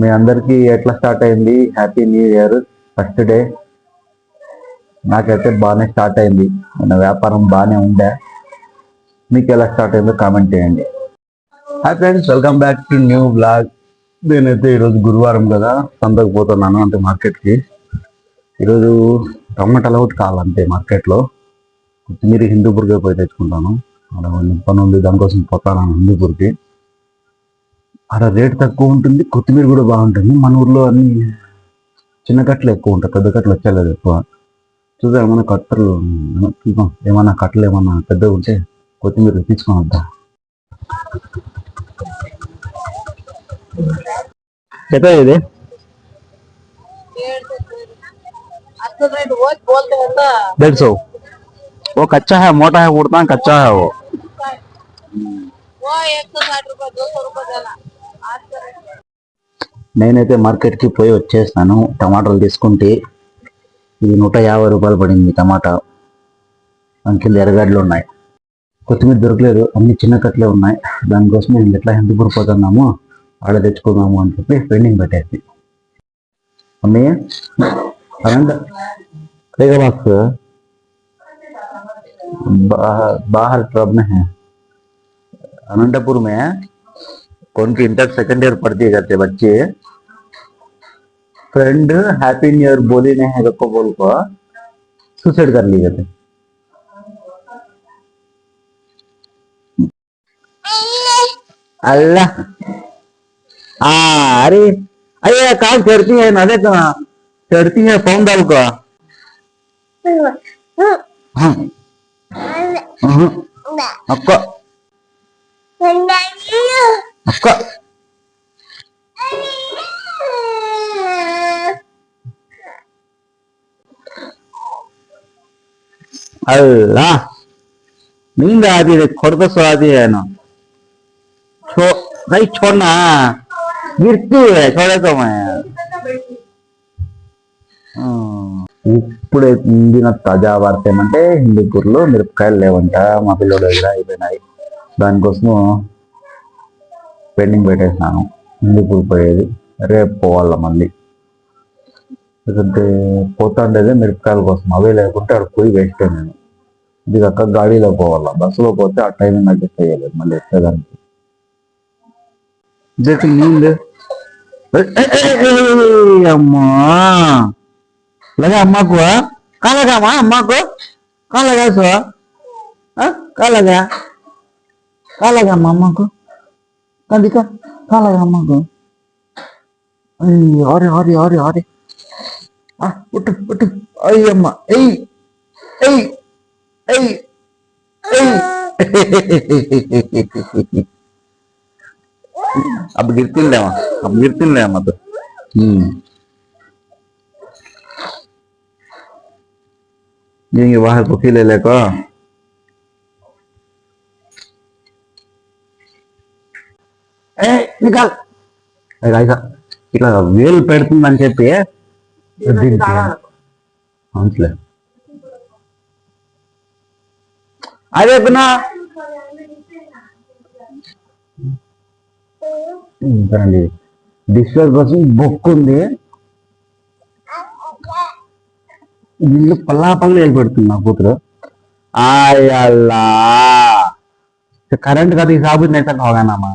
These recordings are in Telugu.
మీ అందరికీ ఎట్లా స్టార్ట్ అయింది? Happy new year first day నాకైతే బాగానే స్టార్ట్ అయింది. మన వ్యాపారం బాగానే ఉండే మీకు ఎలా స్టార్ట్ అయిందో కామెంట్ చేయండి. Hi friends welcome back to new blog నేనైతే ఈరోజు గురువారం కదా సంతకు పోతున్నాను అంటే మార్కెట్కి. ఈరోజు టమాటాలు ఒకటి కావాలంతే మార్కెట్లో. కొత్తిమీర హిందూపూర్కి పోయి తెచ్చుకుంటాను. అక్కడ పని ఉంది దానికోసం పోతాను హిందూపూర్కి అక్కడ రేట్ తక్కువ ఉంటుంది కొత్తిమీర కూడా బాగుంటుంది మన ఊర్లో అన్ని చిన్న కట్టలు ఎక్కువ ఉంటాయి పెద్ద కట్టలు వచ్చేలేదు ఎక్కువ చూద్దాం ఏమైనా కట్టలు చూద్దాం ఏమైనా కట్టలు ఏమైనా పెద్దగా ఉంటే కొత్తిమీర తీసుకొని వద్దాం చెప్పే ఇది अस्सी रेट वो बोलते हैं तो डेढ़ सौ वो कच्चा है मोटा है उड़ता है कच्चा है वो वो एक सौ साठ रुपए दो सौ रुपए देना आज का रेट నేనైతే మార్కెట్కి పోయి వచ్చేస్తాను టమాటాలు తీసుకుంటే ఇది నూట యాభై రూపాయలు పడింది టమాటా దాని కింద ఎర్రగడ్డలు ఉన్నాయి కొత్తిమీర దొరకలేదు అన్ని చిన్న కట్లే ఉన్నాయి దానికోసం మేము ఎట్లా హిందూపూర్ పోతున్నాము ఆడ తెచ్చుకుందాము అని చెప్పి పెండింగ్ పెట్టేసి మమ్మీ కరెంట్ करेगा बात बाहर बाहर ट्रब में है अनंतपुर में कौन की इंटर सेकंड ईयर पढ़ती है करते बच्चे। फ्रेंड हैप्पी न्यू ईयर बोली नहीं है को बोल को सुसाइड कर ली कहते अल्लाह। आ अरे अरे काम करती है ना देखो चढ़ती है फ़ोन डाल को। हाँ। हाँ। अक्का కుక్క ಅಲ್ಲ ನಿಂದ ಆದಿದೆ ಕೊಡದ ಸ್ವಾದಿ ಏನು ಚೋ ಕೈ ಚೋಣ ಇರ್ತೀವಿ ಚೋಡದಮ್ಮ ఇప్పుడు ఇందిన తాజా వార్త ఏమంటే హిందూపూర్లో మిరపకాయలు లేవంట మా పిల్లల దగ్గర అయిపోయినాయి. దానికోసము పెండింగ్ పెట్టేసినాను ముందు ఇప్పుడు పోయేది. రేపు పోవాలా మళ్ళీ. ఎందుకంటే పోతాండేదే మిరపకాయల కోసం. అవే లేకుంటే అక్కడ పోయి వేస్ట్ నేను. ఇది కాక గాడీలో పోవాలా. బస్సులో పోతే ఆ టైమింగ్ అడ్జస్ట్ అయ్యలేదు మళ్ళీ వచ్చేదానికి అమ్మా. లేదా అమ్మకు కాలగామా అమ్మకు? కాలగా కాలగా కాలగామా అమ్మకు? कहाँ लगा सो हाँ? कहाँ लगा कहाँ लगा अम्मा अम्मा को कहाँ दिखा कहाँ लगा अम्मा को अरे अरे अरे अरे अरे आ उठ उठ अरे अम्मा ए ए ए ए अब गिरती नहीं लेवा अब गिरती नहीं लेवा मत हम्म ये बाहर पुखी ले ले టెక్నికల్ కాదు ఇట్లా వేలు పెడుతుందని చెప్పి అంతలే అదే పిన్నా ఇంకాండి డిస్ప్లే కోసం బొక్ ఉంది. ఇల్లు పల్లా పళ్ళు వెళ్ళిపెడుతుంది నా కూతురు. ఆయల్లా కరెంట్ కదా ఈ సాబు నెట్ కావాలన్నమ్మా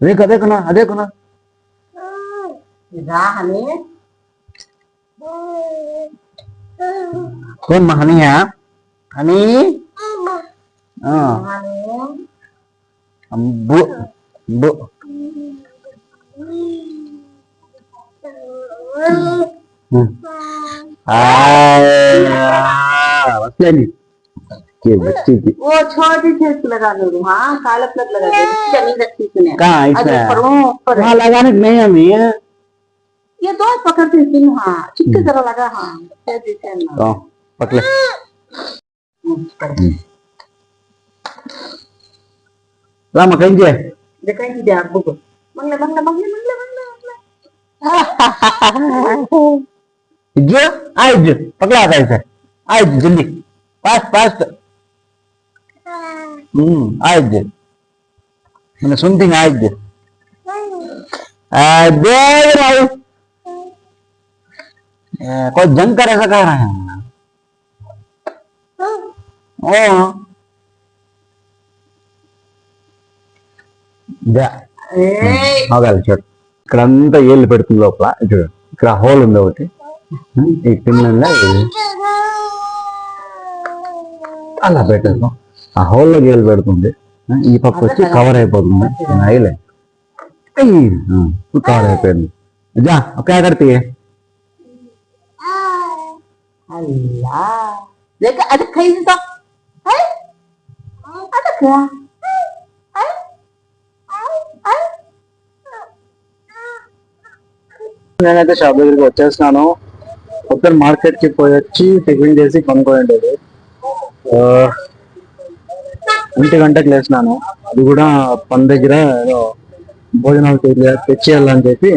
Rika dek na, adek na. Kun mahani ya, ani? Ambu, ambu. Ah, apa ini? के बच्चे की वो छोटी सी इसको लगा दो। हाँ काला प्लग लगा दो। ज़मीन रखी इसने। कहाँ इसमें? वहाँ लगाने नहीं है हमें ये दो पकड़ते हैं। हाँ चिक्के जरा लगा हाँ। ऐसे देते हैं ना। तो पकड़े। राम कहीं जे दिखाई दे आप बुक मंगले मंगले मंगले मंगले मंगले। जे आज पकड़ा था इसे। आज जल्दी। Fast fast. ಹ್ಮ್ ಆಯ್ತು ನನ್ನ ಸುಂತಿಂಗ್ ಆಯ್ತು ದೇವ್ರ કોઈ જંકર ఇక్కడ అంతా ఏళ్ళు పెడుతుంది లోపల ఇక్కడ ఇక్కడ హోల్ ఉంది ఒకటి ఈ పిల్లల్లో అలా పెట్టేద్దాం ఆ హోల్లో గేలు పెడుతుంది. ఈ పక్క వచ్చి కవర్ అయిపోతుంది. అయిలే. కవర్ అయిపోయింది. జా ఒక కడితే నేనైతే షాప్ దగ్గరికి వచ్చేస్తున్నాను ఒకసారి మార్కెట్కి పోయి వచ్చి టిఫిన్ చేసి కొనుక్కోండి ఒంటి గంటకు లేచినాను. అది కూడా పని దగ్గర ఏదో భోజనాలు తెచ్చి- తెచ్చేయాలని చెప్పి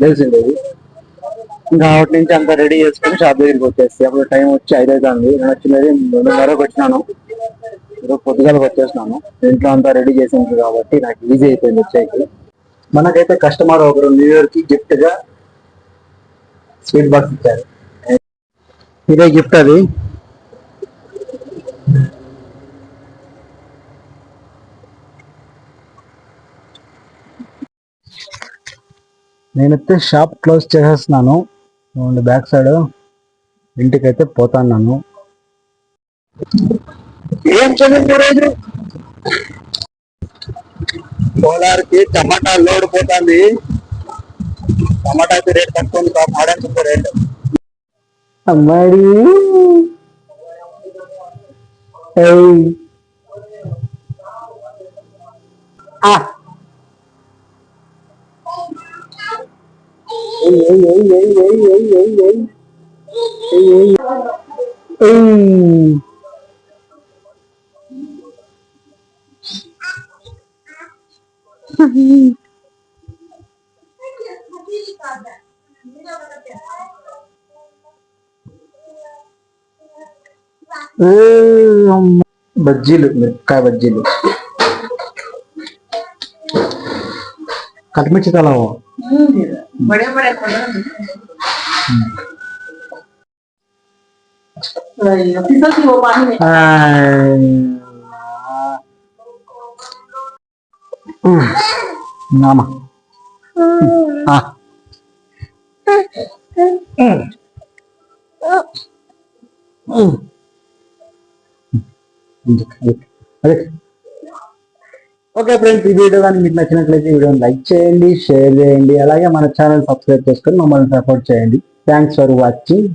లేచిండేది. ఇంకా అప్పటి నుంచి అంతా రెడీ చేసుకుని షాప్ దగ్గరికి వచ్చేసి అప్పుడు టైం వచ్చి ఐదు అవుతుంది నేను వచ్చినది రెండున్నరకు వచ్చినాను. ఈరోజు పొద్దుగాలకు వచ్చేసినాను. ఇంట్లో అంతా రెడీ చేసింది కాబట్టి నాకు ఈజీ అయిపోయింది వచ్చేకి. మనకైతే కస్టమర్ ఒకరు న్యూ ఇయర్కి గిఫ్ట్గా స్వీట్ బాక్స్ ఇచ్చారు. ఇదే గిఫ్ట్ అది. నేనైతే షాప్ క్లోజ్ చేసేస్తున్నాను. బ్యాక్ సైడ్ ఇంటికైతే పోతాను ఏం చదివింది రోజు కోలార్కి టమాటా లోడ్ పోతుంది. టమాటా అయితే రేట్ తక్కువ ఉంది రేట్? అమ్మాడి. ఆ. అమ్మ. బజ్జీలు మిరపకాయ బజ్జీలు ಕಟ್ಮಿಚ್ಚಿದಲ್ಲ ಅವು ನಾಮ ಹಾ ಅದಕ್ಕೆ ಅದಕ್ಕೆ ಅದಕ್ಕೆ ఓకే ఫ్రెండ్స్ ఈ వీడియో కానీ మీకు నచ్చినట్లయితే వీడియోని లైక్ చేయండి షేర్ చేయండి అలాగే మన ఛానల్ సబ్స్క్రైబ్ చేసుకొని మమ్మల్ని సపోర్ట్ చేయండి. Thanks for watching